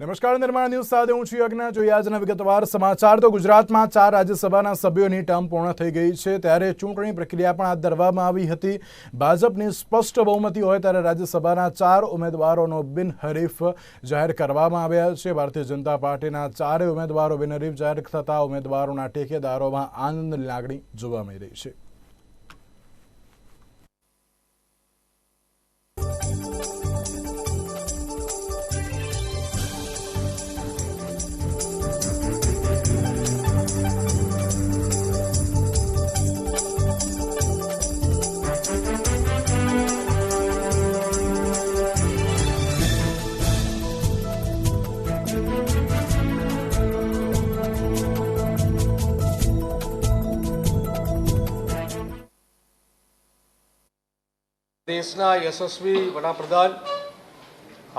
નમસ્કાર, નિર્માણ ન્યૂઝ સાથે હું છું યજ્ઞ. જોઈએ આજના વિગતવાર સમાચાર. તો ગુજરાતમાં ચાર રાજ્યસભાના સભ્યોની ટર્મ પૂર્ણ થઈ ગઈ છે. ત્યારે ચૂંટણી પ્રક્રિયા પણ હાથ ધરવામાં આવી હતી. ભાજપની સ્પષ્ટ બહુમતી હોય ત્યારે રાજ્યસભાના ચાર ઉમેદવારોનો બિનહરીફ જાહેર કરવામાં આવ્યા છે. ભારતીય જનતા પાર્ટીના ચારે ઉમેદવારો બિનહરીફ જાહેર થતા ઉમેદવારોના ટેકેદારોમાં આનંદની લાગણી જોવા મળી રહી છે. દેશના યશસ્વી વડાપ્રધાન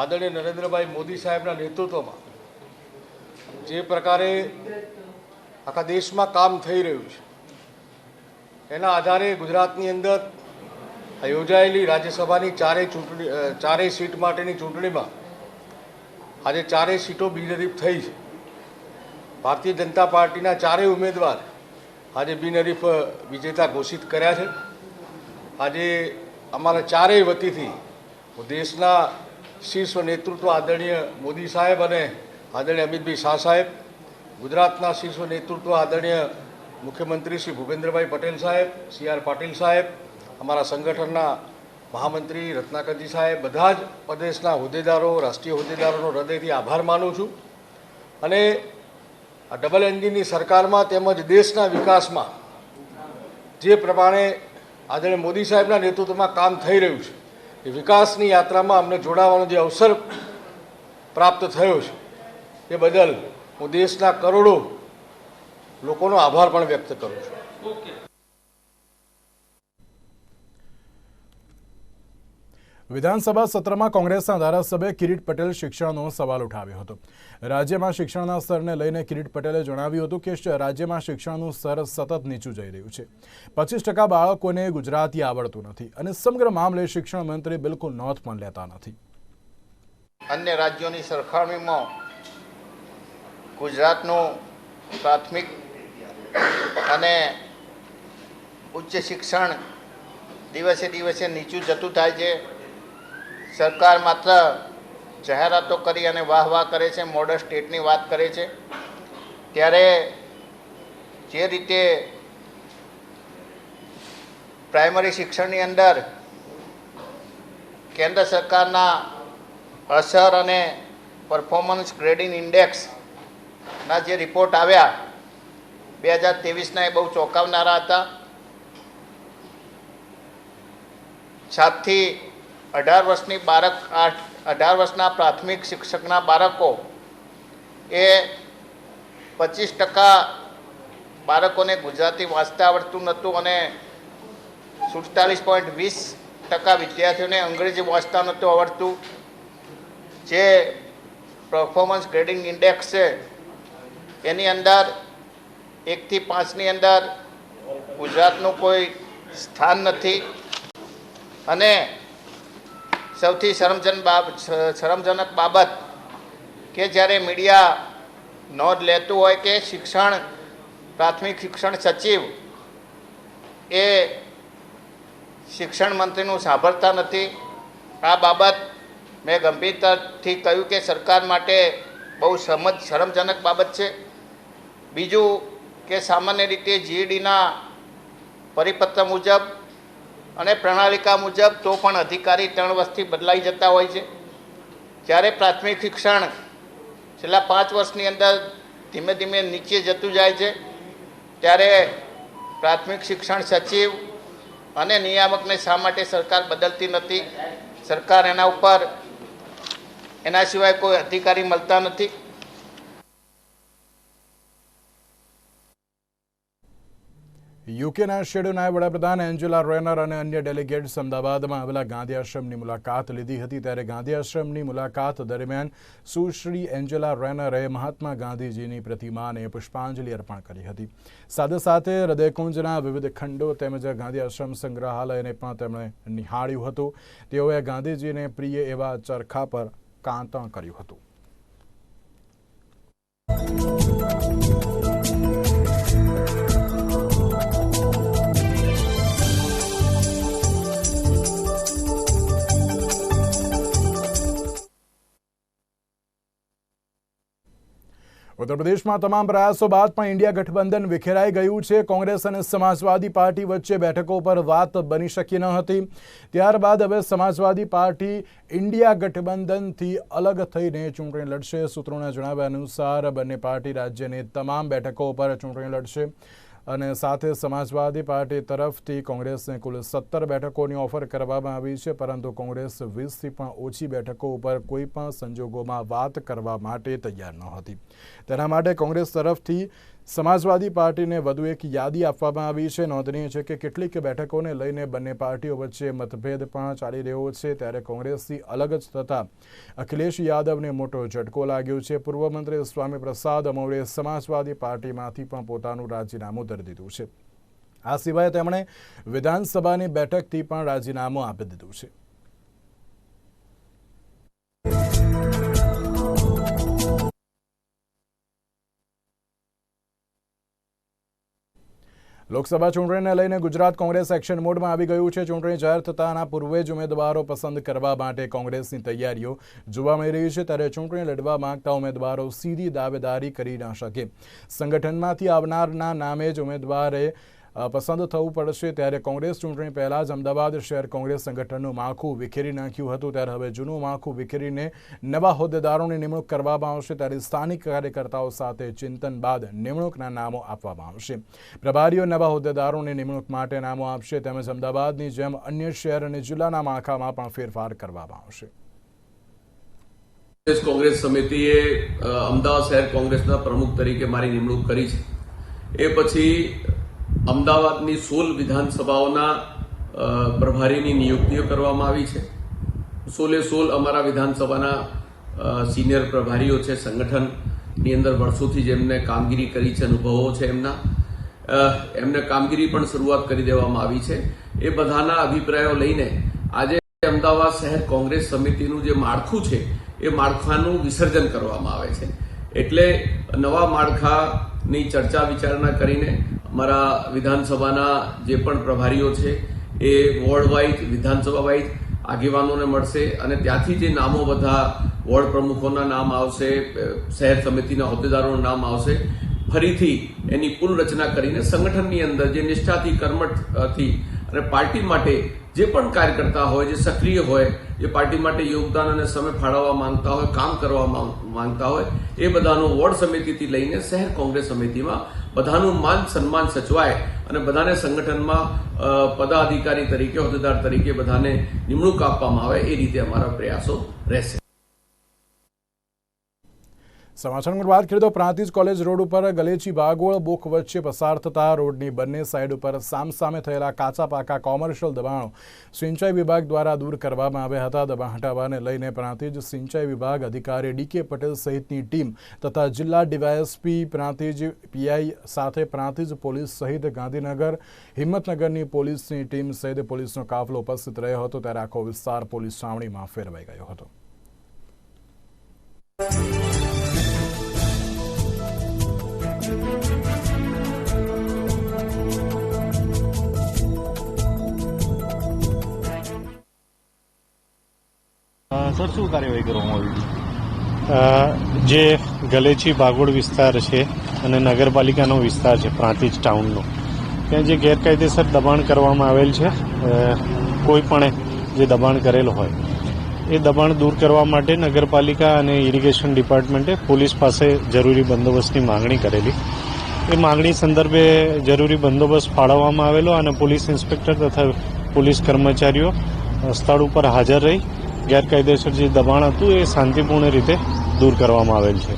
આદરણીય નરેન્દ્રભાઈ મોદી સાહેબના નેતૃત્વમાં જે પ્રકારે આખા દેશમાં કામ થઈ રહ્યું છે, એના આધારે ગુજરાતની અંદર યોજાયેલી રાજ્યસભાની ચારેય ચૂંટણી ચારેય સીટ માટેની ચૂંટણીમાં આજે ચારેય સીટો બિનહરીફ થઈ છે. ભારતીય જનતા પાર્ટીના ચારેય ઉમેદવાર આજે બિનહરીફ વિજેતા ઘોષિત કર્યા છે. આજે અમારા ચારેય વતીથી હું દેશના શીર્ષ નેતૃત્વ આદરણીય મોદી સાહેબ અને આદરણીય અમિતભાઈ શાહ સાહેબ, ગુજરાતના શીર્ષ નેતૃત્વ આદરણીય મુખ્યમંત્રી શ્રી ભૂપેન્દ્રભાઈ પટેલ સાહેબ, સી આર પાટીલ સાહેબ, અમારા સંગઠનના મહામંત્રી રત્નાકરજી સાહેબ, બધા જ પ્રદેશના હોદ્દેદારો, રાષ્ટ્રીય હોદ્દેદારોનો હૃદયથી આભાર માનું છું. અને આ ડબલ એન્જિનની સરકારમાં તેમજ દેશના વિકાસમાં જે પ્રમાણે આદરણીય મોદી સાહેબના નેતૃત્વમાં કામ થઈ રહ્યું છે. એ વિકાસની યાત્રામાં અમને જોડાવાનો જે અવસર પ્રાપ્ત થયો છે, એ બદલ હું દેશના કરોડો લોકોનો આભાર પણ વ્યક્ત કરું છું. વિધાનસભા સત્રમાં કોંગ્રેસના ધારાસભ્ય કિરીટ પટેલ શિક્ષણનો સવાલ ઉઠાવ્યો હતો. રાજ્યમાં શિક્ષણના સ્તરને લઈને કિરીટ પટેલે જણાવ્યું હતું કે રાજ્યમાં શિક્ષણનું સ્તર સતત નીચું જઈ રહ્યું છે. પચીસ ટકા બાળકોને ગુજરાતી આવડતું નથી અને સમગ્ર મામલે શિક્ષણ મંત્રી બિલકુલ નોંધ પણ લેતા નથી. અન્ય રાજ્યોની સરખામણીમાં ગુજરાતનું પ્રાથમિક અને ઉચ્ચ શિક્ષણ દિવસે દિવસે નીચું જતું થાય છે. સરકાર માત્ર જાહેરાતો કરી અને વાહ વાહ કરે છે મોડલ સ્ટેટની વાત કરે છે. ત્યારે જે રીતે પ્રાઇમરી શિક્ષણની અંદર કેન્દ્ર સરકારના અસર અને પરફોર્મન્સ ગ્રેડિંગ ઇન્ડેક્સના જે રિપોર્ટ આવ્યા, બે હજાર ત્રેવીસના એ બહુ ચોંકાવનારા હતા. સાતથી અઢાર વર્ષની બાળક આઠ અઢાર વર્ષના પ્રાથમિક શિક્ષકના બાળકો એ પચીસ ટકા બાળકોને ગુજરાતી વાંચતા આવડતું નહોતું અને સુડતાલીસ પોઈન્ટ વીસ ટકા વિદ્યાર્થીઓને અંગ્રેજી વાંચતા નહોતું આવડતું. જે પરફોર્મન્સ ગ્રેડિંગ ઇન્ડેક્સ છે, એની અંદર એકથી પાંચની અંદર ગુજરાતનું કોઈ સ્થાન નથી. અને સૌથી શરમજન બાબ શરમજનક બાબત કે જ્યારે મીડિયા નોંધ લેતું હોય કે શિક્ષણ, પ્રાથમિક શિક્ષણ સચિવ એ શિક્ષણ મંત્રીનું સાંભળતા નથી, આ બાબત મેં ગંભીરતાથી કહ્યું કે સરકાર માટે બહુ સમજ, શરમજનક બાબત છે. બીજું કે સામાન્ય રીતે જીઈડીના પરિપત્ર મુજબ અને પ્રણાલિકા મુજબ તો પણ અધિકારી ત્રણ વર્ષથી બદલાઈ જતા હોય છે. જ્યારે પ્રાથમિક શિક્ષણ છેલ્લા પાંચ વર્ષની અંદર ધીમે ધીમે નીચે જતું જાય છે, ત્યારે પ્રાથમિક શિક્ષણ સચિવ અને નિયામકને શા માટે સરકાર બદલતી નથી? સરકાર એના ઉપર, એના સિવાય કોઈ અધિકારી મળતા નથી. યુકેના શેડો નાયબ વડાપ્રધાન એન્જેલા રેનર અને અન્ય ડેલિગેટ્સ અમદાવાદમાં આવેલા ગાંધી આશ્રમની મુલાકાત લીધી હતી. ત્યારે ગાંધી આશ્રમની મુલાકાત દરમિયાન સુશ્રી એન્જેલા રેનરે મહાત્મા ગાંધીજીની પ્રતિમાને પુષ્પાંજલિ અર્પણ કરી હતી. સાથે સાથે હૃદયકુંજના વિવિધ ખંડો તેમજ ગાંધી આશ્રમ સંગ્રહાલયને પણ તેમણે નિહાળ્યું હતું. તેઓએ ગાંધીજીને પ્રિય એવા ચરખા પર કાંતણ કર્યું હતું. ઉત્તર પ્રદેશમાં તમામ પ્રયાસો બાદ પણ ઇન્ડિયા ગઠબંધન વિખેરાઈ ગયું છે. કોંગ્રેસ અને સમાજવાદી પાર્ટી વચ્ચે બેઠકો પર વાત બની શકી ન હતી. ત્યારબાદ હવે સમાજવાદી પાર્ટી ઇન્ડિયા ગઠબંધનથી અલગ થઈને ચૂંટણી લડશે. સૂત્રોના જણાવ્યા અનુસાર બંને પાર્ટી રાજ્યની તમામ બેઠકો પર ચૂંટણી લડશે. અને સાથે સમાજવાદી પાર્ટી તરફથી કોંગ્રેસને કુલ સત્તર બેઠકોની ઓફર કરવામાં આવી છે, પરંતુ કોંગ્રેસ વીસથી પણ ઓછી બેઠકો ઉપર કોઈ પણ સંજોગોમાં વાત કરવા માટે તૈયાર ન હતી તેના માટે કોંગ્રેસ તરફથી સમાજવાદી પાર્ટીને વધુ એક યાદી આપવામાં આવી છે. નોંધનીય છે કે કેટલીક બેઠકોને લઈને બંને પાર્ટીઓ વચ્ચે મતભેદ પણ ચાલી રહ્યો છે. ત્યારે કોંગ્રેસથી અલગ જ થતા અખિલેશ યાદવને મોટો ઝટકો લાગ્યો છે. પૂર્વ મંત્રી સ્વામી પ્રસાદ મૌર્યે સમાજવાદી પાર્ટીમાંથી પણ પોતાનું રાજીનામું ધરી દીધું છે. આ સિવાય તેમણે વિધાનસભાની બેઠકથી પણ રાજીનામું આપી દીધું છે. લોકસભા ચૂંટણીને લઈને ગુજરાત કોંગ્રેસ એક્શન મોડમાં આવી ગયું છે. ચૂંટણી જાહેર થતાના પૂર્વે જ ઉમેદવારો પસંદ કરવા માટે કોંગ્રેસની તૈયારીઓ જોવા મળી રહી છે. ત્યારે ચૂંટણી લડવા માંગતા ઉમેદવારો સીધી દાવેદારી કરી ન શકે. સંગઠનમાંથી આવનારના નામે જ ઉમેદવારે પસંદ થવું પડશે ત્યારે કોંગ્રેસ ચૂંટણી પહેલાં જ અમદાવાદ શહેર કોંગ્રેસ સંગઠનનું માળખું વિખેરી નાખ્યું હતું. ત્યારે હવે જૂનું માળખું વિખેરીને નવા હોદ્દેદારોની નિમણૂક કરવામાં આવશે. ત્યારે સ્થાનિક કાર્યકર્તાઓ સાથે ચિંતન બાદ નિમણૂકના નામો આપવામાં આવશે. પ્રભારીઓ નવા હોદ્દેદારોની નિમણૂક માટે નામો આપશે. તેમજ અમદાવાદની જેમ અન્ય શહેર અને જિલ્લાના માળખામાં પણ ફેરફાર કરવામાં આવશે. કોંગ્રેસ સમિતિએ અમદાવાદ શહેર કોંગ્રેસના પ્રમુખ તરીકે મારી નિમણૂક કરી છે. એ પછી અમદાવાદની સોલ વિધાનસભાઓના પ્રભારીની નિયુક્તિઓ કરવામાં આવી છે. સોલે સોલ અમારા વિધાનસભાના સિનિયર પ્રભારીઓ છે, સંગઠનની અંદર વર્ષોથી જેમને કામગીરી કરી છે, અનુભવો છે એમના. એમને કામગીરી પણ શરૂઆત કરી દેવામાં આવી છે. એ બધાના અભિપ્રાયો લઈને આજે અમદાવાદ શહેર કોંગ્રેસ સમિતિનું જે માળખું છે, એ માળખાનું વિસર્જન કરવામાં આવે છે. એટલે નવા માળખાની ચર્ચા વિચારણા કરીને અમારા વિધાનસભાના જે પણ પ્રભારીઓ છે, એ વોર્ડ વાઇઝ વિધાનસભા વાઇઝ આગેવાનોને મળશે અને ત્યાંથી જે નામો બધા વોર્ડ પ્રમુખોના નામ આવશે શહેર સમિતિના હોદ્દેદારોનું નામ આવશે, ફરીથી એની પુનરચના કરીને સંગઠનની અંદર જે નિષ્ઠાથી, કર્મઠથી અને પાર્ટી માટે જે પણ કાર્યકર્તા હોય, જે સક્રિય હોય જે પાર્ટી માટે યોગદાન અને સમય ફાળવવા માંગતા હોય, કામ કરવા માંગ- માંગતા હોય, એ બધાનું વોર્ડ સમિતિથી લઈને શહેર કોંગ્રેસ સમિતિમાં બધાનું માન સન્માન સચવાય અને બધાને સંગઠનમાં પદાધિકારી તરીકે, હોદ્દેદાર તરીકે બધાને નિમણૂક આપવામાં આવે એ રીતે અમારા પ્રયાસો રહેશે. સમાચારની વાત કરીએ તો પ્રાંતિજ કોલેજ રોડ ઉપર ગલેચી બાગોળ બોખ વચ્ચે પસાર થતા રોડની બંને સાઇડ ઉપર સામસામે થયેલા કાચા પાકા કોમર્શિયલ દબાણો સિંચાઈ વિભાગ દ્વારા દૂર કરવામાં આવ્યા હતા. દબાણ હટાવવાને લઈને પ્રાંતિજ સિંચાઈ વિભાગ અધિકારી ડીકે પટેલ સહિતની ટીમ તથા જિલ્લા ડીવાયએસપી પ્રાંતિજ પીઆઈ સાથે પ્રાંતિજ પોલીસ સહિત ગાંધીનગર, હિંમતનગરની પોલીસની ટીમ સહિત પોલીસનો કાફલો ઉપસ્થિત રહ્યો હતો ત્યારે આખો વિસ્તાર પોલીસ છાવણીમાં ફેરવાઈ ગયો હતો. સર, શું કાર્યવાહી કરવામાં આવી જે ગલેચી ભાગોળ વિસ્તાર છે અને નગરપાલિકાનો વિસ્તાર છે, પ્રાંતિજ ટાઉનનો. ત્યાં જે ગેરકાયદેસર દબાણ કરવામાં આવેલ છે કોઈ પણ જે દબાણ કરેલ હોય, એ દબાણ દૂર કરવા માટે નગરપાલિકા અને ઇરિગેશન ડિપાર્ટમેન્ટે પોલીસ પાસે જરૂરી બંદોબસ્તની માંગણી કરેલી. એ માંગણી સંદર્ભે જરૂરી બંદોબસ્ત ફાળવવામાં આવેલો અને પોલીસ ઇન્સ્પેક્ટર તથા પોલીસ કર્મચારીઓ સ્થળ ઉપર હાજર રહી. ગેરકાયદેસર જે દબાણ હતું એ શાંતિપૂર્ણ રીતે દૂર કરવામાં આવેલ છે.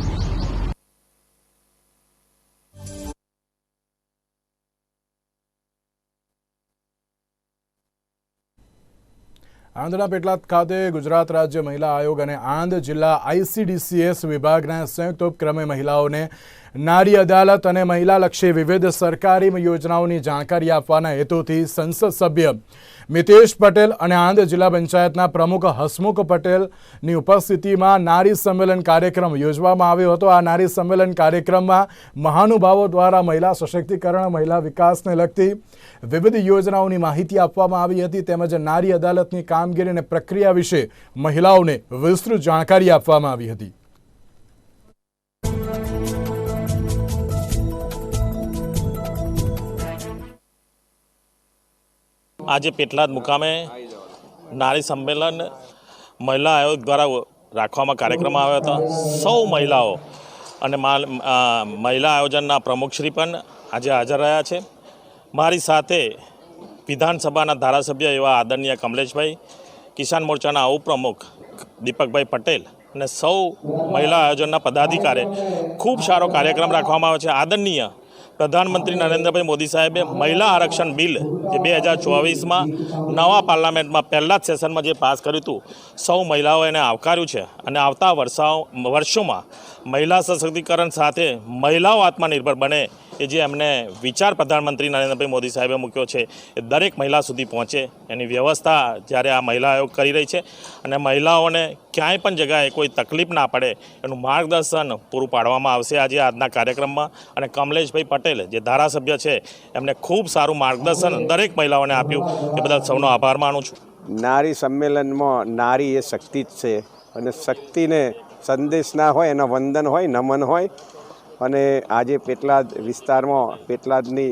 આંધ્રના પેટલાદ ખાતે ગુજરાત રાજ્ય મહિલા આયોગ અને આણંદ જિલ્લા આઈસીડીસીએસ વિભાગના સંયુક્ત ઉપક્રમે મહિલાઓને નારી અદાલત અને મહિલાલક્ષી વિવિધ સરકારી યોજનાઓની જાણકારી આપવાના હેતુથી સંસદ સભ્ય મિતેશ પટેલ અને આણંદ જિલ્લા પંચાયતના પ્રમુખ હસમુખ પટેલની ઉપસ્થિતિમાં નારી સંમેલન કાર્યક્રમ યોજવામાં આવ્યો હતો. આ નારી સંમેલન કાર્યક્રમમાં મહાનુભાવો દ્વારા મહિલા સશક્તિકરણ, મહિલા વિકાસને લગતી વિવિધ યોજનાઓની માહિતી આપવામાં આવી હતી તેમજ નારી અદાલતની કામગીરી અને પ્રક્રિયા વિશે મહિલાઓને વિસ્તૃત જાણકારી આપવામાં આવી હતી. આજે પેટલાદ મુકામે નારી સંમેલન મહિલા આયોગ દ્વારા રાખવામાં કાર્યક્રમ આવ્યો હતો. સૌ મહિલાઓ અને મહિલા આયોજનના પ્રમુખશ્રી પણ આજે હાજર રહ્યા છે. મારી સાથે વિધાનસભાના ધારાસભ્ય એવા આદરણીય કમલેશભાઈ, કિસાન મોરચાના ઉપપ્રમુખ દીપકભાઈ પટેલ અને સૌ મહિલા આયોજનના પદાધિકારી. ખૂબ સારો કાર્યક્રમ રાખવામાં આવ્યો છે. આદરણીય પ્રધાનમંત્રી નરેન્દ્રભાઈ મોદી સાહેબે મહિલા આરક્ષણ બિલ જે બે હજાર ચોવીસમાં નવા પાર્લામેન્ટમાં પહેલા જ સેશનમાં જે પાસ કર્યું હતું, સૌ મહિલાઓ એને આવકાર્યું છે. અને આવતા વર્ષાઓ, વર્ષોમાં મહિલા સશક્તિકરણ સાથે મહિલાઓ આત્મનિર્ભર બને એ જે એમને વિચાર પ્રધાનમંત્રી નરેન્દ્રભાઈ મોદી સાહેબે મૂક્યો છે, એ દરેક મહિલા સુધી પહોંચે. એની વ્યવસ્થા જ્યારે આ મહિલા આયોગ કરી રહી છે અને મહિલાઓને ક્યાંય પણ જગ્યાએ કોઈ તકલીફ ના પડે, એનું માર્ગદર્શન પૂરું પાડવામાં આવશે આજે આજના કાર્યક્રમમાં. અને કમલેશભાઈ પટેલ, જે ધારાસભ્ય છે, એમને ખૂબ સારું માર્ગદર્શન દરેક મહિલાઓને આપ્યું. એ બદલ સૌનો આભાર માનું છું. નારી સંમેલનમાં નારી એ શક્તિ જ છે. અને શક્તિને સંદેશ ના હોય, એના વંદન હોય, નમન હોય અને આજે પેટલાદ વિસ્તારમાં પેટલાદની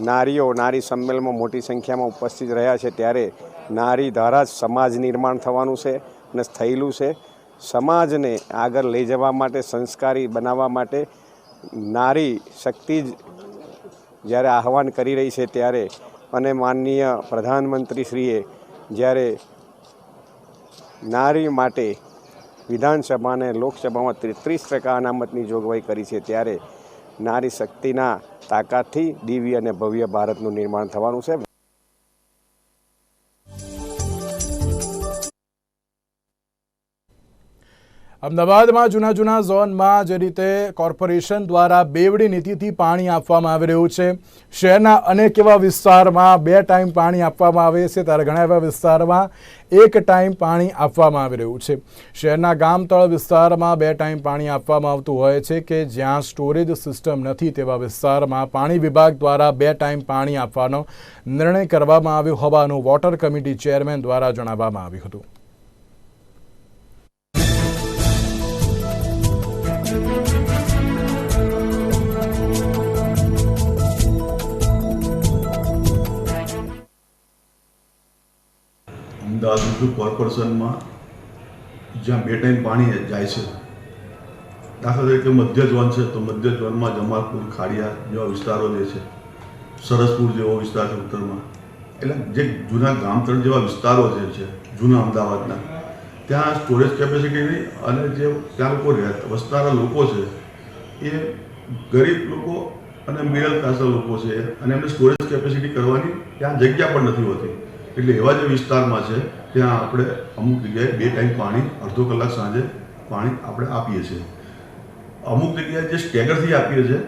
નારીઓ, નારી સંમેલનમાં મોટી સંખ્યામાં ઉપસ્થિત રહ્યા છે. ત્યારે નારી જ સમાજ નિર્માણ થવાનું છે અને થયેલું છે. સમાજને આગળ લઈ જવા માટે, સંસ્કારી બનાવવા માટે નારી શક્તિ જ જ્યારે આહવાન કરી રહી છે ત્યારે અને માનનીય પ્રધાનમંત્રીશ્રીએ જ્યારે નારી માટે વિધાનસભા અને લોકસભામાં ત્રીસ ટકા અનામતની જોગવાઈ કરી છે ત્યારે નારી શક્તિના તાકાતથી દિવ્ય અને ભવ્ય ભારતનું નિર્માણ થવાનું છે. અમદાવાદમાં જૂના જૂના ઝોનમાં જે રીતે કોર્પોરેશન દ્વારા બેવડી નીતિથી પાણી આપવામાં આવી રહ્યું છે. શહેરના અનેક એવા વિસ્તારમાં બે ટાઈમ પાણી આપવામાં આવે છે ત્યારે ઘણા એવા વિસ્તારમાં એક ટાઈમ પાણી આપવામાં આવી રહ્યું છે. શહેરના ગામતળ વિસ્તારમાં બે ટાઈમ પાણી આપવામાં આવતું હોય છે કે જ્યાં સ્ટોરેજ સિસ્ટમ નથી તેવા વિસ્તારમાં પાણી વિભાગ દ્વારા બે ટાઈમ પાણી આપવાનો નિર્ણય કરવામાં આવ્યો હોવાનું વોટર કમિટી ચેરમેન દ્વારા જણાવવામાં આવ્યું હતું. અમદાવાદ મ્યુનિસિપલ કોર્પોરેશનમાં જ્યાં બે ટાઈમ પાણી જાય છે. દાખલા તરીકે મધ્ય ઝોન છે, તો મધ્ય ઝોનમાં જમાલપુર ખાડિયા જેવા વિસ્તારો જે છે, સરસપુર જેવો વિસ્તાર છે ઉત્તરમાં. એટલે જે જૂના ગામતળ જેવા વિસ્તારો જે છે, જૂના અમદાવાદના, ત્યાં સ્ટોરેજ કેપેસિટીની અને જે ત્યાં લોકો વસનારા લોકો છે, એ ગરીબ લોકો અને મિડલ ક્લાસના લોકો છે, અને એમને સ્ટોરેજ કેપેસિટી કરવાની ત્યાં જગ્યા પણ નથી હોતી. એટલે એવા જે વિસ્તારમાં છે, ત્યાં આપણે અમુક જગ્યાએ બે ટાઈમ પાણી, અડધો કલાક સાંજે પાણી આપણે આપીએ છીએ. અમુક જગ્યાએ જે સ્ટેગરથી આપીએ છીએ,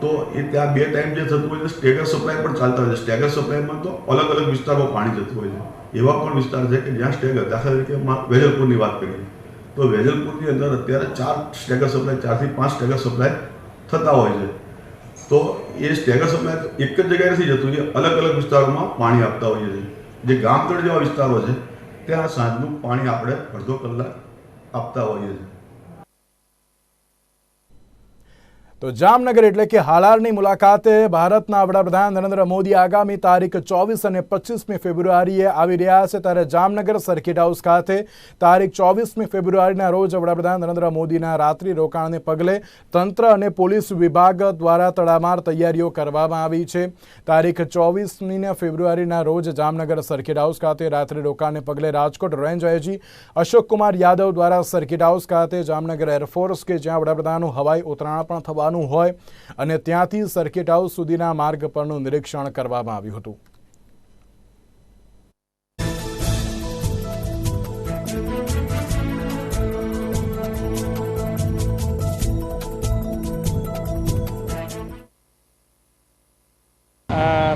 તો એ ત્યાં બે ટાઈમ જે થતું હોય છે, સ્ટેગર સપ્લાય પણ ચાલતા હોય છે. સ્ટેગર સપ્લાયમાં તો અલગ અલગ વિસ્તારમાં પાણી જતું હોય છે. એવા પણ વિસ્તાર છે કે જ્યાં સ્ટેગર, દાખલા તરીકે વેજલપુરની વાત કરીએ, તો વેજલપુરની અંદર અત્યારે ચાર સ્ટેગર સપ્લાય ચારથી પાંચ સ્ટેગર સપ્લાય થતા હોય છે. તો એ સ્ટેગર સપ્લાય એક જ જગ્યાએ નથી જતું છે, અલગ અલગ વિસ્તારોમાં પાણી આપતા હોઈએ છીએ. જે ગામતળ જેવા વિસ્તારો છે ત્યાં સાંજનું પાણી આપણે અડધો કલાક આપતા હોઈએ છીએ. તો જામનગર એટલે કે હાલારની મુલાકાતે ભારતના વડાપ્રધાન નરેન્દ્ર મોદી આગામી તારીખ ચોવીસ અને પચીસમી ફેબ્રુઆરીએ આવી રહ્યા છે. ત્યારે જામનગર સર્કિટ હાઉસ ખાતે તારીખ ચોવીસમી ફેબ્રુઆરીના રોજ વડાપ્રધાન નરેન્દ્ર મોદીના રાત્રિ રોકાણને પગલે તંત્ર અને પોલીસ વિભાગ દ્વારા તડામાર તૈયારીઓ કરવામાં આવી છે. તારીખ ચોવીસમી ફેબ્રુઆરીના રોજ જામનગર સર્કિટ હાઉસ ખાતે રાત્રિ રોકાણને પગલે રાજકોટ રેન્જ આઈજી અશોક કુમાર યાદવ દ્વારા સર્કિટ હાઉસ ખાતે જામનગર એરફોર્સ કે જ્યાં વડાપ્રધાનનું હવાઈ ઉતરાણ પણ જવાનું હોય અને ત્યાંથી સર્કિટ હાઉસ સુધીના માર્ગ પરનું નિરીક્ષણ કરવામાં આવ્યું હતું.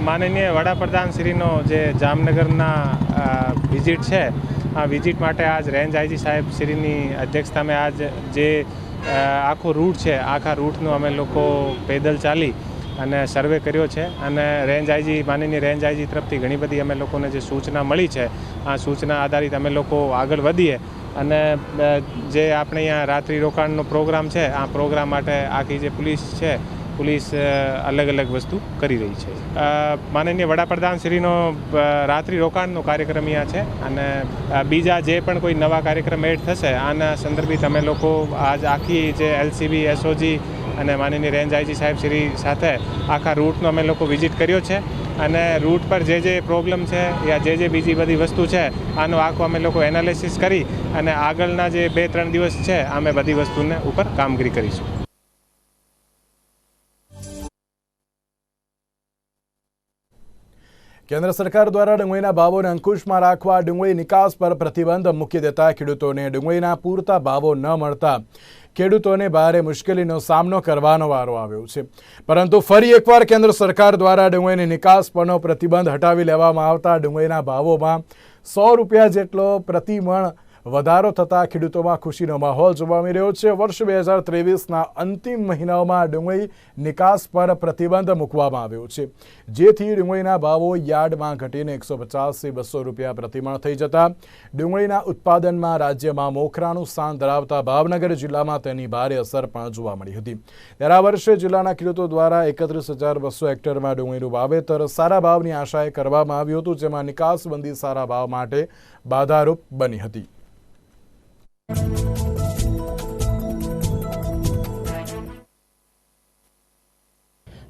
માનનીય વડાપ્રધાન શ્રીનો જે જામનગરના વિઝિટ છે, આ વિઝિટ માટે આજ રેન્જ આઈજી સાહેબ શ્રીની અધ્યક્ષતામાં આજ જે આખો રૂટ છે. આખા રૂટનું અમે લોકો પેદલ ચાલી અને સર્વે કર્યો છે અને રેન્જ આઈજી માનીની રેન્જ આઈજી તરફથી ઘણી બધી અમે લોકોને જે સૂચના મળી છે, આ સૂચના આધારિત અમે લોકો આગળ વધીએ અને જે આપણે અહીંયા રાત્રિ રોકાણનો પ્રોગ્રામ છે, આ પ્રોગ્રામ માટે આખી જે પોલીસ છે પોલીસ અલગ અલગ વસ્તુ કરી રહી છે. માનનીય વડાપ્રધાન શ્રીનો રાત્રિ રોકાણનો કાર્યક્રમ અહીંયા છે અને બીજા જે પણ કોઈ નવા કાર્યક્રમ એડ થશે, આના સંદર્ભિત અમે લોકો આજ આખી જે એલસીબી, એસઓજી અને માનનીય રેન્જ આઈજી સાહેબ શ્રી સાથે આખા રૂટનો અમે લોકો વિઝિટ કર્યો છે અને રૂટ પર જે જે પ્રોબ્લેમ છે યા જે જે બીજી બધી વસ્તુ છે આનો આખો અમે લોકો એનાલિસિસ કરી અને આગળના જે બે ત્રણ દિવસ છે અમે બધી વસ્તુને ઉપર કામગીરી કરીશું. કેન્દ્ર સરકાર દ્વારા ડુંગળીના ભાવોને અંકુશમાં રાખવા ડુંગળી નિકાસ પર પ્રતિબંધ મૂકી દેતા ખેડૂતોને ડુંગળીના પૂરતા ભાવો ન મળતા ખેડૂતોને ભારે મુશ્કેલીનો સામનો કરવાનો વારો આવ્યો છે. પરંતુ ફરી એકવાર કેન્દ્ર સરકાર દ્વારા ડુંગળીની નિકાસ પરનો પ્રતિબંધ હટાવી લેવામાં આવતા ડુંગળીના ભાવોમાં સો રૂપિયા જેટલો પ્રતિમણ વધારો થતાં ખેડૂતોમાં ખુશીનો માહોલ જોવા મળી રહ્યો છે. વર્ષ બે હજાર ત્રેવીસના અંતિમ મહિનાઓમાં ડુંગળી નિકાસ પર પ્રતિબંધ મૂકવામાં આવ્યો છે. જેથી ડુંગળીના ભાવો યાર્ડમાં ઘટીને એકસો પચાસથી બસો રૂપિયા પ્રતિમણ થઈ જતા ડુંગળીના ઉત્પાદનમાં રાજ્યમાં મોખરાનું સ્થાન ધરાવતા ભાવનગર જિલ્લામાં તેની ભારે અસર પણ જોવા મળી હતી. ત્યારે વર્ષે જિલ્લાના ખેડૂતો દ્વારા એકત્રીસ હજાર બસો હેક્ટરમાં ડુંગળીનું વાવેતર સારા ભાવની આશાએ કરવામાં આવ્યું હતું, જેમાં નિકાસબંધી સારા ભાવ માટે બાધારૂપ બની હતી.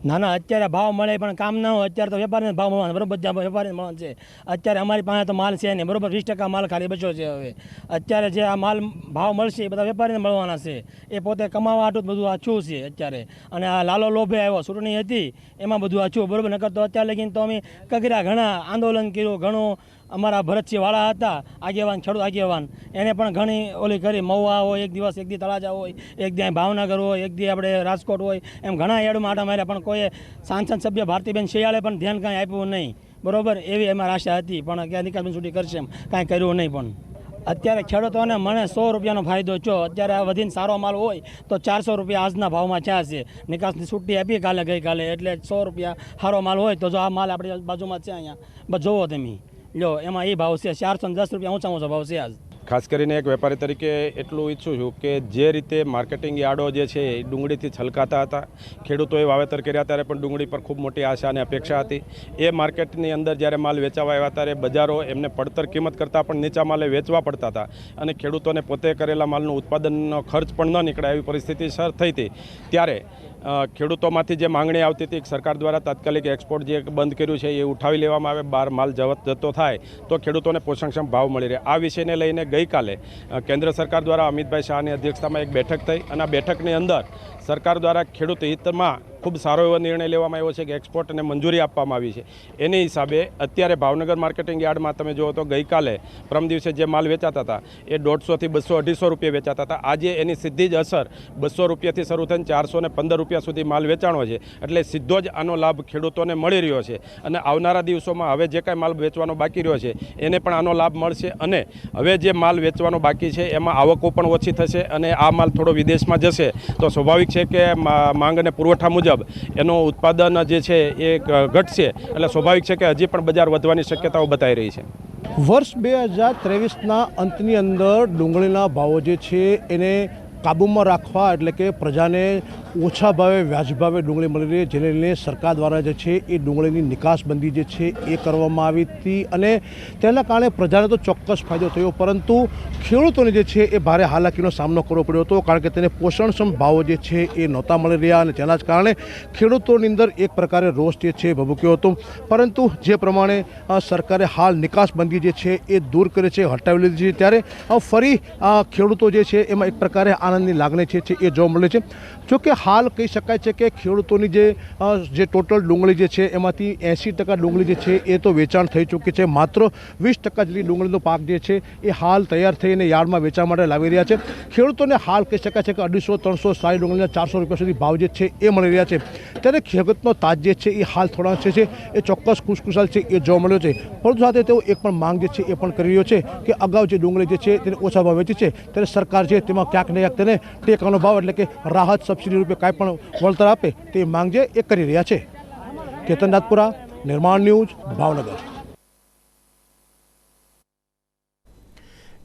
ના ના અત્યારે ભાવ મળે પણ કામ ના હોય, અત્યારે તો વેપારીને ભાવ મળવાનો, બરોબર? બધા વેપારીને મળવાનું છે. અત્યારે અમારી પાસે તો માલ છે નહીં, બરોબર? વીસ ટકા માલ ખાલી બચ્યો છે હવે. અત્યારે જે આ માલ ભાવ મળશે એ બધા વેપારીને મળવાના છે. એ પોતે કમાવા જ બધું આછું છે અત્યારે. અને આ લાલો લોભે આવ્યો, ચૂંટણી હતી, એમાં બધું આછું બરોબર? નકર તો અત્યારે લગીને તો અમે કગરા ઘણા આંદોલન કર્યું, ઘણું અમારા ભરતસિંહ વાળા હતા, આગેવાન, ખેડૂત આગેવાન. એને પણ ઘણી ઓલી કરી, મહુવા હોય, એક દિવસ એક દી તળાજા હોય, એક દી ભાવનગર હોય, એક દી આપણે રાજકોટ હોય, એમ ઘણા એડમાં આટા માર્યા, પણ કોઈ સાંસદ સભ્ય ભારતીબેન શિયાળે પણ ધ્યાન કાંઈ આપ્યું નહીં. બરોબર? એવી અમારી આશા હતી, પણ ક્યાં નિકાલબેન છૂટી કરશે એમ કાંઈ કર્યું નહીં પણ. અત્યારે ખેડૂતોને મને સો રૂપિયાનો ફાયદો છો અત્યારે આ વધીને સારો માલ હોય, તો ચારસો રૂપિયા આજના ભાવમાં ચા છે. નિકાસની છૂટી આપી કાલે ગઈકાલે, એટલે સો રૂપિયા સારો માલ હોય, તો જો આ માલ આપણી બાજુમાં છે અહીંયા. જોવો તમે. લો એમાં એ ભાવ છે, ચારસો દસ રૂપિયા ઊંચા ઊંચો ભાવ છે આજ. ખાસ કરીને એક વેપારી તરીકે એટલું ઈચ્છું છું કે જે રીતે માર્કેટિંગ યાર્ડો જે છે, એ ડુંગળીથી છલકાતા હતા. ખેડૂતોએ વાવેતર કર્યા ત્યારે પણ ડુંગળી પર ખૂબ મોટી આશા અને અપેક્ષા હતી. એ માર્કેટની અંદર જ્યારે માલ વેચાવા આવ્યા ત્યારે બજારો એમને પડતર કિંમત કરતાં પણ નીચા માલે વેચવા પડતા હતા અને ખેડૂતોને પોતે કરેલા માલનું ઉત્પાદનનો ખર્ચ પણ ન નીકળે એવી પરિસ્થિતિ સર થઈ હતી. ત્યારે ખેડૂતોમાંથી જે માંગણી આવતી હતી સરકાર દ્વારા તાત્કાલિક એક્સપોર્ટ જે બંધ કર્યું છે, એ ઉઠાવી લેવામાં આવે બહાર માલ જવત જતો થાય, તો ખેડૂતોને પોષણક્ષમ ભાવ મળી રહે. આ વિષયને લઈને ગઈકાલે કેન્દ્ર સરકાર દ્વારા અમિતભાઈ શાહની અધ્યક્ષતામાં એક બેઠક થઈ અને આ બેઠકની અંદર સરકાર દ્વારા ખેડૂત હિતમાં ખૂબ સારો એવો નિર્ણય લેવામાં આવ્યો છે કે એક્સપોર્ટને મંજૂરી આપવામાં આવી છે. એની હિસાબે અત્યારે ભાવનગર માર્કેટિંગ યાર્ડમાં તમે જુઓ તો ગઈકાલે પ્રમ દિવસે જે માલ વેચાતા હતા, એ દોઢસોથી બસો અઢીસો રૂપિયા વેચાતા હતા. આજે એની સીધી જ અસર બસો રૂપિયાથી શરૂ થઈને ચારસો ને પંદર રૂપિયા સુધી માલ વેચાણો છે. એટલે સીધો જ આનો લાભ ખેડૂતોને મળી રહ્યો છે. અને આવનારા દિવસોમાં હવે જે કાંઈ માલ વેચવાનો બાકી રહ્યો છે, એને પણ આનો લાભ મળશે. અને હવે જે માલ વેચવાનો બાકી છે, એમાં આવકો પણ ઓછી થશે અને આ માલ થોડો વિદેશમાં જશે. તો સ્વાભાવિક છે કે માંગ અને પુરવઠા મુજબ એનું ઉત્પાદન જે છે એ ઘટશે. એટલે સ્વાભાવિક છે કે હજી પણ બજાર વધવાની શક્યતાઓ બતાવી રહી છે. વર્ષ બે હજાર ત્રેવીસના અંતની અંદર ડુંગળીના ભાવો જે છે એને કાબૂમાં રાખવા એટલે કે પ્રજાને ઓછા ભાવે વ્યાજભાવે ડુંગળી મળી રહી, જેને લઈને સરકાર દ્વારા જે છે એ ડુંગળીની નિકાસબંધી જે છે એ કરવામાં આવી હતી. અને તેના કારણે પ્રજાને તો ચોક્કસ ફાયદો થયો, પરંતુ ખેડૂતોને જે છે એ ભારે હાલાકીનો સામનો કરવો પડ્યો હતો, કારણ કે તેને પોષણક્ષમ ભાવો જે છે એ નહોતા મળી રહ્યા અને તેના જ કારણે ખેડૂતોની અંદર એક પ્રકારે રોષ જે છે ભભૂક્યો હતો. પરંતુ જે પ્રમાણે સરકારે હાલ નિકાસબંધી જે છે એ દૂર કરે છે, હટાવી લીધી છે, ત્યારે ફરી ખેડૂતો જે છે એમાં એક પ્રકારે આનંદની લાગણી છે એ જોવા મળે છે. જોકે હાલ કહી શકાય છે કે ખેડૂતોની જે ટોટલ ડુંગળી જે છે, એમાંથી એંસી ટકા ડુંગળી જે છે, એ તો વેચાણ થઈ ચૂકી છે. માત્ર વીસ ટકા જેટલી ડુંગળીનો પાક જે છે, એ હાલ તૈયાર થઈને યાર્ડમાં વેચવા માટે લાવી રહ્યા છે. ખેડૂતોને હાલ કહી શકાય છે કે અઢીસો, ત્રણસો, સાઠ ડુંગળીના ચારસો રૂપિયા સુધી ભાવ જે છે, એ મળી રહ્યા છે. ત્યારે ખેડૂતનો તાજ જે છે, એ હાલ થોડા છે, એ ચોક્કસ ખુશખુશાલ છે, એ જોવા મળ્યો છે. પરંતુ સાથે તેઓ એક પણ માંગ જે છે, એ પણ કરી રહ્યો છે કે અગાઉ જે ડુંગળી જે છે, તેને ઓછા ભાવ વેચી છે. ત્યારે સરકાર છે, તેમાં ક્યાંક ને ક્યાંક તેને ટેકાનો ભાવ એટલે કે રાહત સબસિડી રૂપે કાંઈ પણ વળતર આપે તે માંગ એ કરી રહ્યા છે. કેતન નાથપુરા નિર્માણ ન્યૂઝ, ભાવનગર.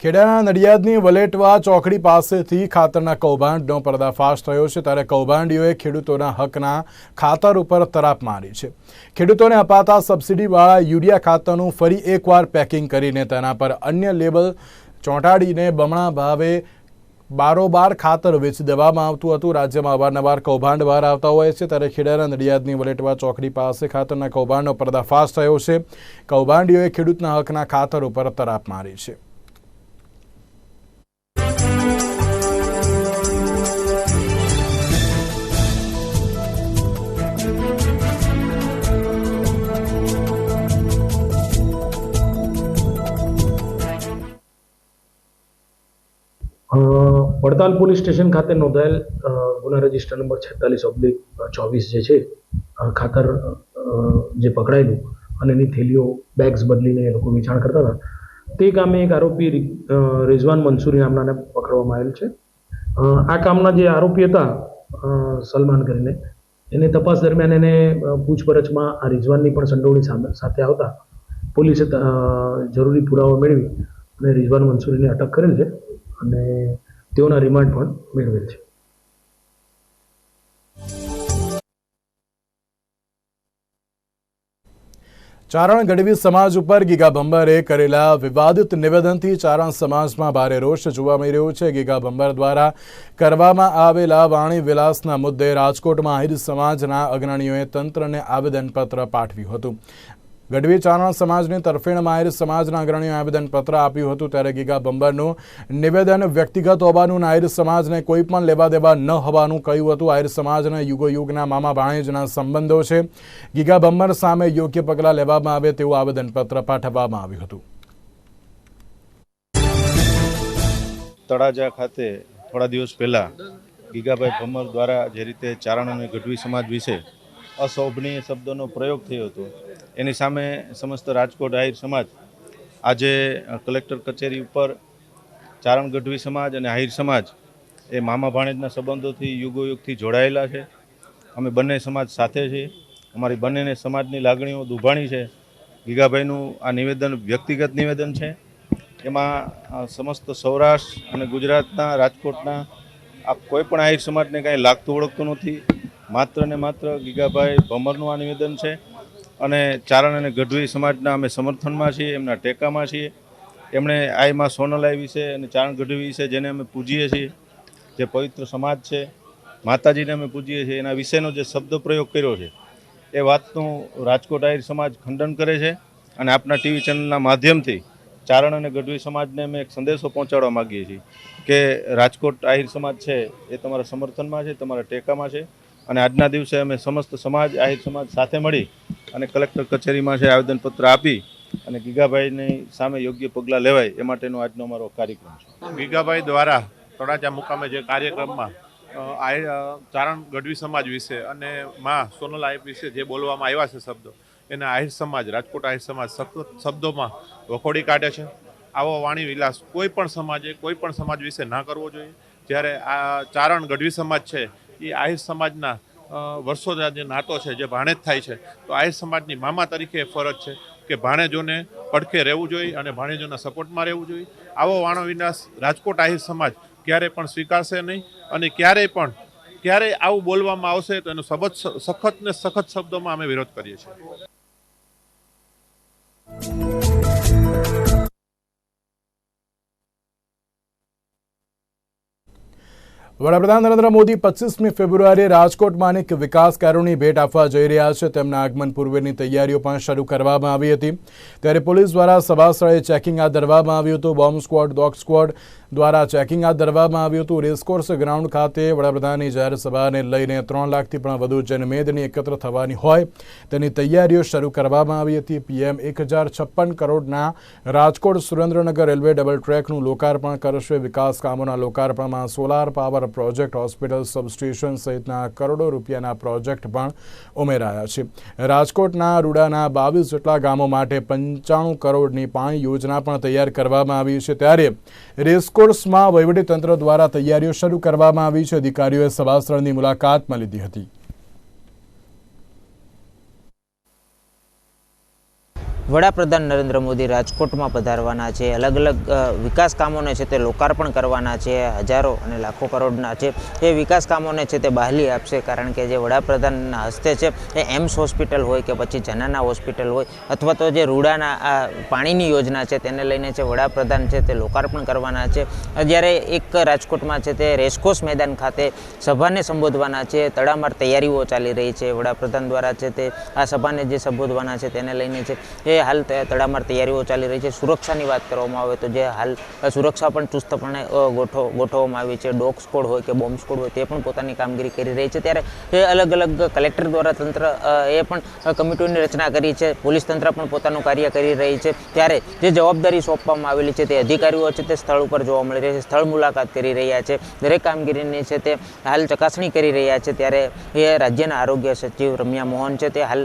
ખેડાના નડિયાદની વલેટવા ચોકડી પાસેથી ખાતરના કૌભાંડનો પર્દાફાશ થયો છે ત્યારે કૌભાંડીઓએ ખેડૂતોના હકના ખાતર ઉપર તરાપ મારી છે. ખેડૂતોને અપાતા સબસિડીવાળા યુરિયા ખાતરનું ફરી એકવાર પેકિંગ કરીને તેના પર અન્ય લેબલ ચોંટાડીને બમણા ભાવે બારોબાર ખાતર વેચી દેવામાં આવતું હતું. રાજ્યમાં અવારનવાર કૌભાંડ બહાર આવતા હોય છે. ત્યારે ખેડાના નડિયાદની વલેટવા ચોકડી પાસે ખાતરના કૌભાંડનો પર્દાફાશ થયો છે. કૌભાંડીઓએ ખેડૂતના હકના ખાતર ઉપર તરાપ મારી છે. વડતાલ પોલીસ સ્ટેશન ખાતે નોંધાયેલ ગુના રજિસ્ટર નંબર છેતાલીસ ઓબ્લિક ચોવીસ જે છે ખાતર જે પકડાયેલું અને એની થેલીઓ, બેગ્સ બદલીને એ લોકો વેચાણ કરતા હતા. તે કામે એક આરોપી રિઝવાન મંસૂરી નામનાને પકડવામાં આવેલ છે. આ કામના જે આરોપી હતા સલમાન કરીને, એને તપાસ દરમિયાન એને પૂછપરછમાં આ રિઝવાનની પણ સંડોવણી સામે, સાથે આવતા પોલીસે જરૂરી પુરાવા મેળવી અને રિઝવાન મંસૂરીને અટક કરેલ છે. અને તેઓના રિમાન્ડ પણ મેળવેલ છે. ચારણ ગઢવી સમાજ ઉપર ગીગા ભંબારે કરેલા વિવાદિત નિવેદનથી ચારણ સમાજમાં ભારે રોષ જોવા મળી રહ્યો છે. ગીગા ભંબર દ્વારા કરવામાં આવેલા વાણી વિલાસના મુદ્દે રાજકોટમાં આહિર સમાજના અગ્રણીઓએ તંત્રને આવેદનપત્ર પાઠવ્યું હતું. ગઢવી ચારણ સમાજની તરફેણમાં માહેર સમાજના અગ્રણીઓએ આવેદનપત્ર આપ્યું હતું ત્યારે ગીગા બંબરનું નિવેદન વ્યક્તિગત હોવાનું આહિર સમાજને કોઈ પણ લેવા દેવા ન હોવાનું કહ્યું હતું. આયર સમાજના યુગો યુગના મામા ભાણેજના સંબંધો છે. ગીગા બંબર સામે યોગ્ય પગલાં લેવામાં આવે તેવું આવેદનપત્ર પાઠવવામાં આવ્યું હતું. તળાજા ખાતે થોડા દિવસ પહેલાં ગીગાભાઈ ભમર દ્વારા જે રીતે ચારણ અને ગઢવી સમાજ વિશે અશોભનીય શબ્દોનો પ્રયોગ થયો હતો. એની સામે સમસ્ત રાજકોટ આહિર સમાજ આજે કલેક્ટર કચેરી ઉપર ચારણ ગઢવી સમાજ અને આહિર સમાજ એ મામા ભાણેજના સંબંધોથી યુગોયુગથી જોડાયેલા છે. અમે બંને સમાજ સાથે છીએ. અમારી બંનેને સમાજની લાગણીઓ દુભાણી છે. ગીગાભાઈનું આ નિવેદન વ્યક્તિગત નિવેદન છે. એમાં સમસ્ત સૌરાષ્ટ્ર અને ગુજરાતના રાજકોટના આ કોઈ પણ આહિર સમાજને કાંઈ લાગતું ઓળખતું નથી. માત્ર ને માત્ર ગીગાભાઈ ભમરનું આ નિવેદન છે અને ચારણ અને ગઢવી સમાજના અમે સમર્થનમાં છીએ, એમના ટેકામાં છીએ. એમણે આઈમાં સોનલાઈ વિશે અને ચારણ ગઢવી વિશે જેને અમે પૂજીએ છીએ. જે પવિત્ર સમાજ છે, માતાજીને અમે પૂજીએ છીએ. એના વિશેનો જે શબ્દ પ્રયોગ કર્યો છે, એ વાતનું રાજકોટ આહિર સમાજ ખંડન કરે છે અને આપના ટીવી ચેનલના માધ્યમથી ચારણ અને ગઢવી સમાજને અમે એક સંદેશો પહોંચાડવા માગીએ છીએ કે રાજકોટ આહિર સમાજ છે, એ તમારા સમર્થનમાં છે, તમારા ટેકામાં છે. અને આજના દિવસે અમે સમસ્ત સમાજ, આહિર સમાજ સાથે મળી અને કલેક્ટર કચેરીમાં છે આવેદનપત્ર આપી અને ગીગાભાઈની સામે યોગ્ય પગલાં લેવાય એ માટેનો આજનો અમારો કાર્યક્રમ છે. ગીગાભાઈ દ્વારા તળાજા મુકામે જે કાર્યક્રમમાં ચારણ ગઢવી સમાજ વિશે અને માં સોનલ આહિર વિશે જે બોલવામાં આવ્યા છે શબ્દો, એને આહિર સમાજ, રાજકોટ આહિર સમાજ શબ્દોમાં વખોડી કાઢે છે. આવો વાણી વિલાસ કોઈ પણ સમાજે, કોઈ પણ સમાજ વિશે ના કરવો જોઈએ. જ્યારે આ ચારણ ગઢવી સમાજ છે એ આહિર સમાજના વર્ષો જે નાતો છે, જે ભાણેજ થાય છે, તો આહિર સમાજની મામા તરીકે ફરજ છે કે ભાણેજોને પડખે રહેવું જોઈએ અને ભાણેજોના સપોર્ટમાં રહેવું જોઈએ. આવો વાણો વિનાશ રાજકોટ આહિર સમાજ ક્યારેય પણ સ્વીકારશે નહીં અને ક્યારેય પણ ક્યારેય આવું બોલવામાં આવશે તો એનો સબત, સખત ને સખત શબ્દોમાં અમે વિરોધ કરીએ છીએ. વડાપ્રધાન નરેન્દ્ર મોદી પચીસમી ફેબ્રુઆરીએ રાજકોટમાં અનેક વિકાસ કાર્યોની ભેટ આપવા જઈ રહ્યા છે. તેમના આગમન પૂર્વેની તૈયારીઓ પણ શરૂ કરવામાં આવી હતી. ત્યારે પોલીસ દ્વારા સભા સ્થળે ચેકિંગ હાથ ધરવામાં આવ્યું હતું. બોમ્બ સ્ક્વોડ, ડોગ સ્ક્વોડ દ્વારા ચેકિંગ હાથ ધરવામાં આવ્યું હતું. રેસકોર્સ ગ્રાઉન્ડ ખાતે વડાપ્રધાનની જાહેર સભાને લઈને ત્રણ લાખથી પણ વધુ જનમેદની એકત્ર થવાની હોય તેની તૈયારીઓ શરૂ કરવામાં આવી હતી. પીએમ એક હજાર છપ્પન કરોડના રાજકોટ સુરેન્દ્રનગર રેલવે ડબલ ટ્રેકનું લોકાર્પણ કરશે. વિકાસ કામોના લોકાર્પણમાં solar power project hospital substation સહિતના કરોડો રૂપિયાના પ્રોજેક્ટ પણ ઉમેરાયા છે. રાજકોટના રૂડાના બાવીસ જેટલા ગામો માટે પંચાણું કરોડની પાણી યોજના પણ તૈયાર કરવામાં આવી છે. ત્યારે રેસકોર્સમાં વહીવટીતંત્ર દ્વારા તૈયારીઓ શરૂ કરવામાં આવી છે. અધિકારીઓએ સભાસ્થળની મુલાકાતમાં લીધી હતી. વડાપ્રધાન નરેન્દ્ર મોદી રાજકોટમાં પધારવાના છે. અલગ અલગ વિકાસ કામોને છે તે લોકાર્પણ કરવાના છે. હજારો અને લાખો કરોડના છે. એ વિકાસ કામોને છે તે બહાલી આપશે કારણ કે જે વડાપ્રધાનના હસ્તે છે એ એમ્સ હોસ્પિટલ હોય કે પછી જનાના હોસ્પિટલ હોય અથવા તો જે રૂડાના, આ, પાણીની યોજના છે તેને લઈને છે વડાપ્રધાન છે તે લોકાર્પણ કરવાના છે. જ્યારે એક રાજકોટમાં છે તે રેસકોર્સ મેદાન ખાતે સભાને સંબોધવાના છે. તડામાર તૈયારીઓ ચાલી રહી છે. વડાપ્રધાન દ્વારા છે તે આ સભાને જે સંબોધવાના છે તેને લઈને છે એ હાલ તે તડામાર તૈયારીઓ ચાલી રહી છે. સુરક્ષાની વાત કરવામાં આવે તો જે હાલ સુરક્ષા પણ ચુસ્તપણે ગોઠવ, ગોઠવવામાં આવી છે. ડોગ સ્કોડ હોય કે બોમ્બ સ્કોડ હોય તે પણ પોતાની કામગીરી કરી રહી છે. ત્યારે અલગ અલગ કલેક્ટર દ્વારા તંત્ર એ પણ કમિટીઓની રચના કરી છે. પોલીસ તંત્ર પણ પોતાનું કાર્ય કરી રહી છે. ત્યારે જે જવાબદારી સોંપવામાં આવેલી છે તે અધિકારીઓ છે તે સ્થળ ઉપર જોવા મળી રહ્યા છે. સ્થળ મુલાકાત કરી રહ્યા છે. દરેક કામગીરીની છે તે હાલ ચકાસણી કરી રહ્યા છે. ત્યારે એ રાજ્યના આરોગ્ય સચિવ રમ્યા મોહન છે. તે હાલ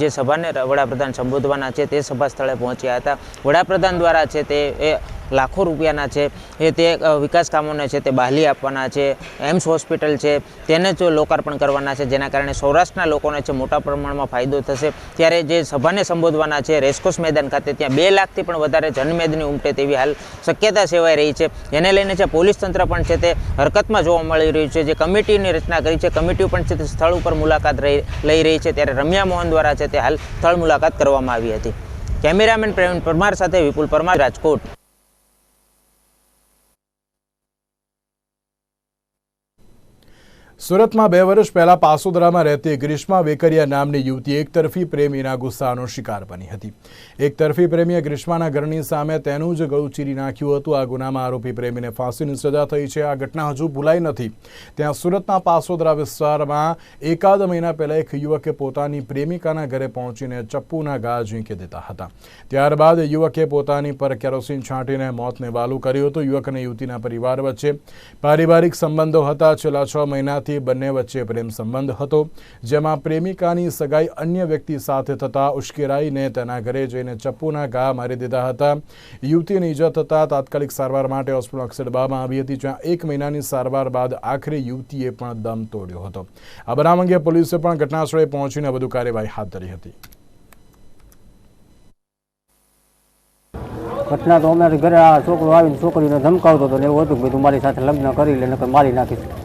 જે સભાને વડાપ્રધાન સંબોધવાના છે તે સભા સ્થળે પહોંચ્યા હતા. વડાપ્રધાન દ્વારા છે તે એ લાખો રૂપિયાના છે. એ તે વિકાસ કામોને છે તે બહાલી આપવાના છે. એમ્સ હોસ્પિટલ છે. તેને જ લોકાર્પણ કરવાના છે, જેના કારણે સૌરાષ્ટ્રના લોકોને છે મોટા પ્રમાણમાં ફાયદો થશે. ત્યારે જે સભાને સંબોધવાના છે, રેસકોસ મેદાન ખાતે, ત્યાં બે લાખથી પણ વધારે જનમેદની ઉમટે તેવી હાલ શક્યતા સેવાઈ રહી છે. એને લઈને છે પોલીસ તંત્ર પણ છે તે હરકતમાં જોવા મળી રહ્યું છે. જે કમિટીની રચના કરી છે, કમિટીઓ પણ છે તે સ્થળ ઉપર મુલાકાત લઈ રહી છે. ત્યારે રમ્યા મોહન દ્વારા છે તે હાલ સ્થળ મુલાકાત કરવામાં આવી હતી. કેમેરામેન પ્રવીણ પરમાર સાથે વિપુલ પરમાર, રાજકોટ. સુરતમાં બે વર્ષ પહેલા પાસોદરામાં રહેતી ગ્રીષ્મા વેકરિયા નામની યુવતી એકતરફી પ્રેમીના ગુસ્સાનો શિકાર બની હતી. એકતરફી પ્રેમીએ ગ્રીષ્માના ઘરની સામે તેનું જ ગળું ચીરી નાખ્યું હતું. આ ગુનામાં આરોપી પ્રેમીને ફાંસીની સજા થઈ છે. આ ઘટના હજુ ભૂલાઈ નથી. ત્યાં સુરતના પાસોદરા વિસ્તારમાં એકાદ મહિના પહેલા એક યુવકે પોતાની પ્રેમિકાના ઘરે પહોંચીને ચપ્પુના ઘા ઝીંકી દીધા હતા. ત્યારબાદ યુવકે પોતાની પર કેરોસીન છાંટીને મોતને વાલું કર્યું હતું. યુવક અને યુવતીના પરિવાર વચ્ચે પારિવારિક સંબંધો હતા. છેલ્લા છ મહિનાથી બંને વચ્ચે પ્રેમ સંબંધ હતો, જેમાં પ્રેમિકાની સગાઈ અન્ય વ્યક્તિ સાથે થતા ઉશ્કેરાઈને તેના ઘરે જઈને ચપ્પુના ઘા મારી દીધા હતા. યુવતીને ઈજા થતાં તાત્કાલિક સારવાર માટે હોસ્પિટલ ખસેડવામાં આવી હતી, જ્યાં એક મહિનાની સારવાર બાદ આખરે યુવતીએ પણ દમ તોડ્યો હતો. આ બનાવ અંગે પોલીસે પણ ઘટનાસ્થળે પહોંચીને વધુ કાર્યવાહી હાથ ધરી હતી. ઘટના તો અમારે ઘરે આ છોકરો આવીને છોકરીને ધમકાવતો હતો ને એવું હતું કે તું મારી સાથે લગ્ન કરી લે, નકર મારી નાખીશ.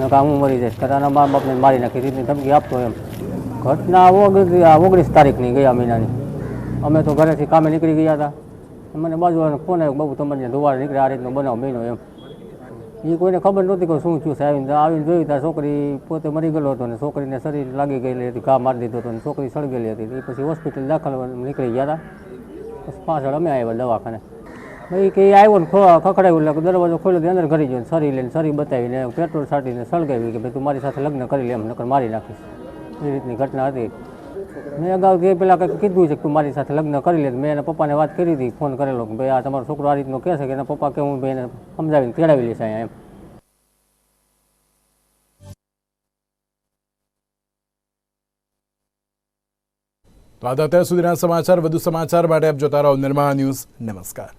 નકર હું મરી જઈશ. કરાના મા બાપને મારી નાખી રીતની ધમકી આપતો એમ. ઘટના ઓગણીસ આ ઓગણીસ તારીખની ગયા મહિનાની. અમે તો ઘરેથી કામે નીકળી ગયા હતા. મને બાજુ ફોન આવ્યો બહુ તમને ધોવાડે નીકળે આ રીતનો બનાવ બન્યો એમ. એ કોઈને ખબર નહોતી કે શું થયું છે. આવીને આવીને જોયું ત્યાં છોકરી પોતે મરી ગયેલો હતો ને છોકરીને શરીર લાગી ગયેલી હતી, ઘા મારી દીધો હતો ને છોકરી સળગેલી હતી. એ પછી હોસ્પિટલ દાખલ નીકળી ગયા હતા. પછી પાછળ અમે આવ્યા દવાખાને. ભાઈ કે આવ્યો ને ખખડાવ્યું એટલે દરવાજો ખોલ્યો અંદર ઘરી ગયો સરી લઈને સરી બતાવીને પેટ્રોલ છાંટીને સળગાવી કે ભાઈ તું મારી સાથે લગ્ન કરી લે એમ, નકર મારી નાખીશ. એ રીતની ઘટના હતી. મેં અગાઉ કે પેલા કંઈક કીધું છે કે તું મારી સાથે લગ્ન કરી લે મેં એના પપ્પાને વાત કરી હતી, ફોન કરેલો કે ભાઈ આ તમારો છોકરો આ રીતનો કહે છે કે એના પપ્પા કે હું ભાઈ એને સમજાવીને તેડાવી લઈશ અહીંયા એમ. તો આ અત્યાર સુધીના સમાચાર, વધુ સમાચાર માટે આપ જોતા રહો નિર્મા ન્યૂઝ. નમસ્કાર.